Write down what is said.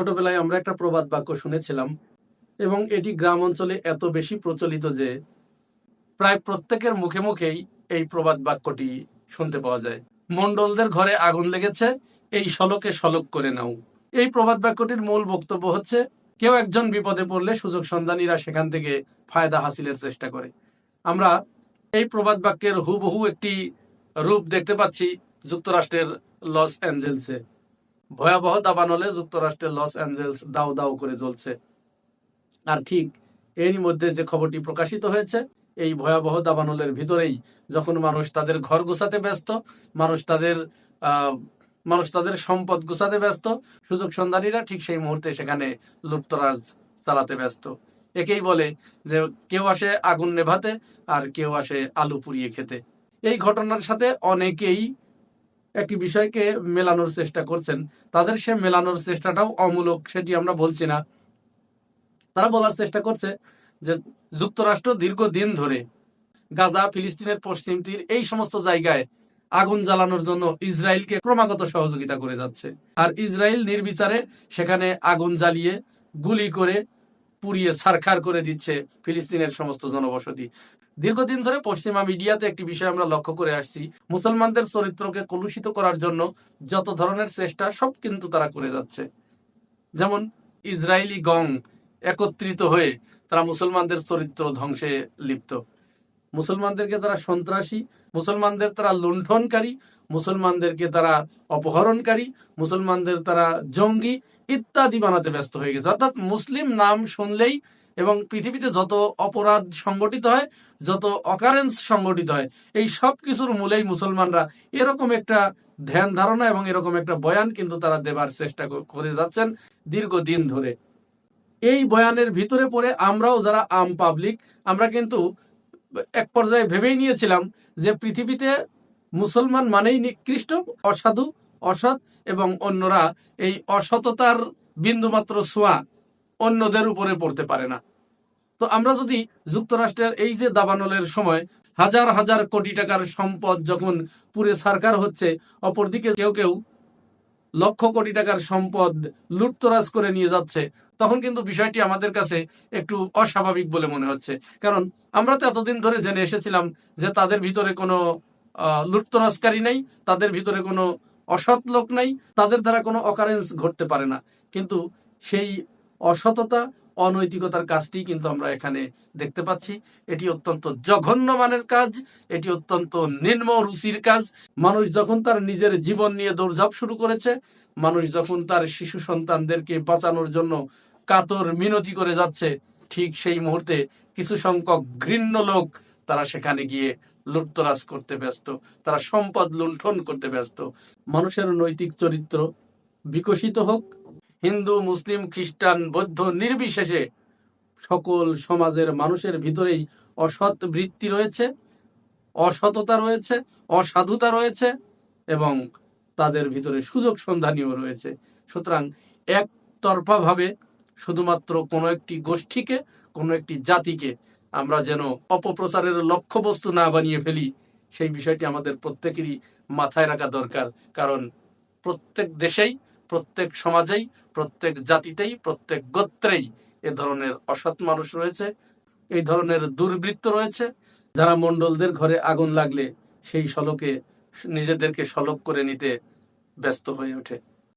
ছোটবেলায় আমরা একটা প্রবাদ বাক্য শুনেছিলাম, এবং এটি গ্রাম অঞ্চলে এত বেশি প্রচলিত যে প্রায় প্রত্যেকের মুখে মুখেই এই প্রবাদ বাক্যটি শুনতে পাওয়া যায়। মন্ডলদের ঘরে আগুন লেগেছে, এই শলকে শলক করে নাও। এই প্রবাদ বাক্যটির মূল বক্তব্য হচ্ছে, কেউ একজন বিপদে পড়লে সুযোগ সন্ধানীরা সেখান থেকে ফায়দা হাসিলের চেষ্টা করে। আমরা এই প্রবাদ বাক্যের হুবহু একটি রূপ দেখতে পাচ্ছি যুক্তরাষ্ট্রের লস অ্যাঞ্জেলসে। ভয়াবহ দাবানলে যুক্তরাষ্ট্রের লস অ্যাঞ্জেলস দাও দাও করে জ্বলছে। আর ঠিক এরই মধ্যে যে খবরটি প্রকাশিত হয়েছে, এই ভয়াবহ দাবানলের ভিতরেই যখন মানুষ তাদের ঘর গোছাতে ব্যস্ত, মানুষ তাদের মানুষ তাদের সম্পদ গোছাতে ব্যস্ত, সুযোগ সন্ধানীরা ঠিক সেই মুহূর্তে সেখানে লুপ্তরাজ চালাতে ব্যস্ত। একেই বলে যে কেউ আসে আগুন নেভাতে আর কেউ আসে আলু পুড়িয়ে খেতে। এই ঘটনার সাথে অনেকেই একটি বিষয়কে মেলানোর চেষ্টা করছেন। তাদের সে মেলানোর চেষ্টাটাও অমূলক, সেটি আমরা বলছি না। তারা বলার চেষ্টা করছে যে যুক্তরাষ্ট্র দীর্ঘদিন ধরে গাজা, ফিলিস্তিনের পশ্চিম তীর এই সমস্ত জায়গায় আগুন জ্বালানোর জন্য ইসরায়েলকে ক্রমাগত সহযোগিতা করে যাচ্ছে। আর ইসরায়েল নির্বিচারে সেখানে আগুন জ্বালিয়ে গুলি করে পুড়িয়ে সারখার করে দিচ্ছে ফিলিস্তিনের সমস্ত জনবসতি। দীর্ঘদিন ধরে পশ্চিমা মিডিয়াতে একটি বিষয় আমরা লক্ষ্য করে আসছি, মুসলমানদের চরিত্রকে কলুষিত করার জন্য যত ধরনের চেষ্টা, সব কিন্তু তারা করে যাচ্ছে। যেমন ইসরায়েলি গং একত্রিত হয়ে তারা মুসলমানদের চরিত্র ধ্বংসে লিপ্ত। মুসলমানদেরকে তারা সন্ত্রাসী, মুসলমানদের তারা লুণ্ঠনকারী, মুসলমানদেরকে তারা অপহরণকারী, মুসলমানদের তারা জঙ্গি ইত্যাদি বানাতে ব্যস্ত হয়ে গেছে। অর্থাৎ মুসলিম নাম শুনলেই এবং পৃথিবীতে যত অপরাধ সংগঠিত হয়, যত অকারেন্স সংগঠিত হয়, এই সব কিছুর মূলেই মুসলমানরা এরকম একটা ধ্যান ধারণা এবং এরকম একটা বয়ান কিন্তু তারা দেবার চেষ্টা করে যাচ্ছেন দীর্ঘদিন ধরে। এই বয়ানের ভিতরে পড়ে আমরাও যারা আম পাবলিক আমরা কিন্তু এক পর্যায়ে ভেবেই নিয়েছিলাম যে পৃথিবীতে মুসলমান মানেই নিকৃষ্ট, অসাধু, অসৎ এবং অন্যরা এই অসততার বিন্দুমাত্র ছোঁয়া অন্যদের উপরে পড়তে পারে না। তো আমরা যদি যুক্তরাষ্ট্রের এই যে দাবানলের সময় হাজার হাজার কোটি টাকার সম্পদ যখন পুরে সরকার হচ্ছে, অপরদিকে কেউ কেউ লক্ষ কোটি টাকার সম্পদ লুটতরাজ করে নিয়ে যাচ্ছে, তখন কিন্তু বিষয়টি আমাদের কাছে একটু অস্বাভাবিক বলে মনে হচ্ছে। কারণ আমরা তো এতদিন ধরে জেনে এসেছিলাম যে তাদের ভিতরে কোনো লুটতরাজকারী নেই, তাদের ভিতরে কোনো অসৎ লোক নেই, তাদের দ্বারা কোনো অকারেন্স ঘটতে পারে না। কিন্তু সেই অসততা অনৈতিকতার কাজটি কিন্তু আমরা এখানে দেখতে পাচ্ছি। এটি অত্যন্ত জঘন্য মানের কাজ, এটি অত্যন্ত নিম্ন রুচির কাজ। মানুষ যখন তার নিজের জীবন নিয়ে দৌড়ঝাঁপ শুরু করেছে, মানুষ যখন তার শিশু সন্তানদেরকে বাঁচানোর জন্য কাতর মিনতি করে যাচ্ছে, ঠিক সেই মুহূর্তে কিছু সংখ্যক ঘৃণ্য লোক তারা সেখানে গিয়ে লুটতরাজ করতে ব্যস্ত, তারা সম্পদ লুণ্ঠন করতে ব্যস্ত। মানুষের নৈতিক চরিত্র বিকশিত হোক হিন্দু, মুসলিম, খ্রিস্টান, বৌদ্ধ নির্বিশেষে সকল সমাজের মানুষের ভিতরেই অসৎ বৃত্তি রয়েছে, অসততা রয়েছে, অসাধুতা রয়েছে এবং তাদের ভিতরে সুযোগ সন্ধানীয় রয়েছে। সুতরাং একতরফা ভাবে শুধুমাত্র কোনো একটি গোষ্ঠীকে, কোনো একটি জাতিকে আমরা যেন অপপ্রচারের লক্ষ্যবস্তু না বানিয়ে ফেলি, সেই বিষয়টি আমাদের প্রত্যেকেরই মাথায় রাখা দরকার। কারণ প্রত্যেক দেশেই প্রত্যেক সমাজেই, প্রত্যেক জাতিতেই, প্রত্যেক গোত্রেই এ ধরনের অসৎ মানুষ রয়েছে, এই ধরনের দুর্বৃত্ত রয়েছে। যারা মণ্ডলদের ঘরে আগুন লাগলে সেই সলকে, নিজেদেরকে সলক করে নিতে ব্যস্ত হয়ে ওঠে।